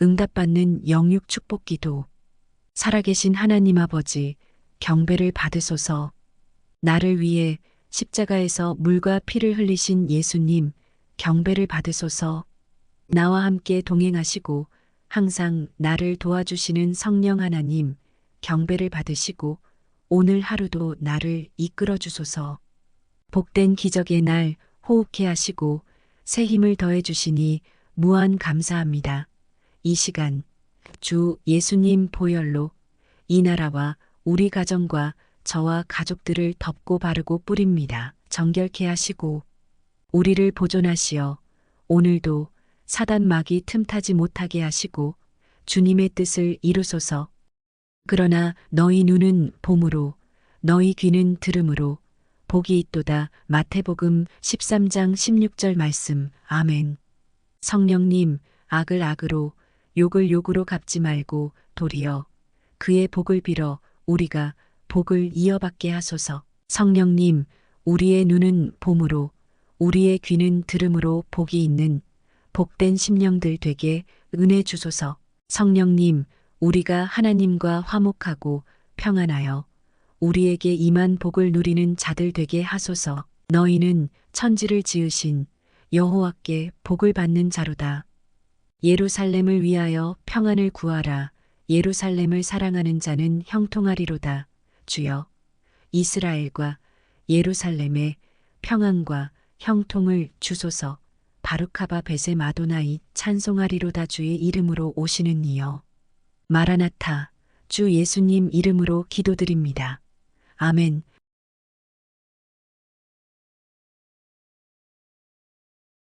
응답받는 영육 축복 기도. 살아계신 하나님 아버지, 경배를 받으소서. 나를 위해 십자가에서 물과 피를 흘리신 예수님, 경배를 받으소서. 나와 함께 동행하시고 항상 나를 도와주시는 성령 하나님, 경배를 받으시고 오늘 하루도 나를 이끌어 주소서. 복된 기적의 날 호흡케 하시고 새 힘을 더해 주시니 무한 감사합니다. 이 시간 주 예수님 보혈로 이 나라와 우리 가정과 저와 가족들을 덮고 바르고 뿌립니다. 정결케 하시고 우리를 보존하시어 오늘도 사단 막이 틈타지 못하게 하시고 주님의 뜻을 이루소서. 그러나 너희 눈은 봄으로 너희 귀는 들음으로 복이 있도다. 마태복음 13장 16절 말씀. 아멘. 성령님, 악을 악으로, 욕을 욕으로 갚지 말고 도리어 그의 복을 빌어 우리가 복을 이어받게 하소서. 성령님, 우리의 눈은 봄으로, 우리의 귀는 들음으로 복이 있는 복된 심령들 되게 은혜 주소서. 성령님, 우리가 하나님과 화목하고 평안하여 우리에게 임한 복을 누리는 자들 되게 하소서. 너희는 천지를 지으신 여호와께 복을 받는 자로다. 예루살렘을 위하여 평안을 구하라. 예루살렘을 사랑하는 자는 형통하리로다. 주여, 이스라엘과 예루살렘에 평안과 형통을 주소서. 바루카바 베세 마도나이 찬송하리로다 주의 이름으로 오시는 이여. 마라나타 주 예수님 이름으로 기도드립니다. 아멘.